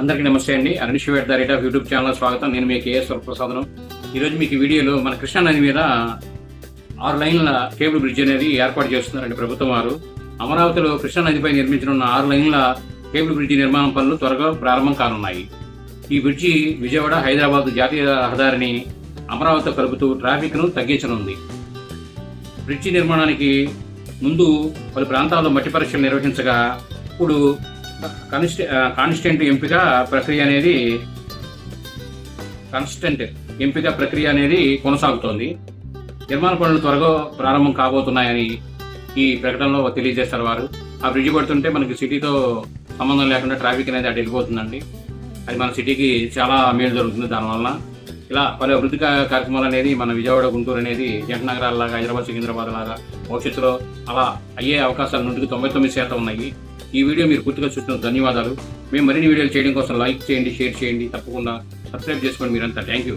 అందరికీ నమస్తే అండి. Arun శివేట్ the rate of YouTube channel స్వాగతం. నేను మీ కేఎస్ వరప్రసాదనం ఈరోజు మీకు వీడియోలో మన కృష్ణా నది మీద ఆరు లైన్ల కేబుల్ బ్రిడ్జ్ అనేది ఏర్పాటు చేస్తున్నారండి ప్రభుత్వం వారు. అమరావతిలో కృష్ణా నదిపై నిర్మించనున్న ఆరు లైన్ల కేబుల్ బ్రిడ్జి నిర్మాణం పనులు త్వరగా ప్రారంభం కానున్నాయి. ఈ బ్రిడ్జి విజయవాడ హైదరాబాద్ జాతీయ రహదారిని అమరావతితో కలుపుతూ ట్రాఫిక్ను తగ్గించనుంది. బ్రిడ్జి నిర్మాణానికి ముందు పలు ప్రాంతాల్లో మట్టి పరీక్షలు నిర్వహించగా ఇప్పుడు కనిస్ట కాన్స్టెంట్ ఎంపిక ప్రక్రియ అనేది కాన్స్టెంట్ ఎంపిక ప్రక్రియ అనేది కొనసాగుతోంది. నిర్మాణ పనులు త్వరగా ప్రారంభం కాబోతున్నాయని ఈ ప్రకటనలో తెలియజేస్తారు వారు. ఆ బ్రిడ్జ్ పడుతుంటే మనకి సిటీతో సంబంధం లేకుండా ట్రాఫిక్ అనేది అటు వెళ్ళిపోతుందండి. అది మన సిటీకి చాలా మేలు జరుగుతుంది దానివల్ల ఇలా పలు అభివృద్ధి కార్యక్రమాలు అనేది మన విజయవాడ గుంటూరు అనేది జంట నగరాలలాగా హైదరాబాద్ సికింద్రాబాద్ లాగా భవిష్యత్తులో అలా అయ్యే అవకాశాలు నుండి తొంభై తొమ్మిది శాతం ఉన్నాయి. ఈ వీడియో మీరు పూర్తిగా చూసిన ధన్యవాదాలు. మేము మరిన్ని వీడియోలు చేయడం కోసం లైక్ చేయండి షేర్ చేయండి. తప్పకుండా సబ్స్క్రైబ్ చేసుకోండి మీరంతా. Thank you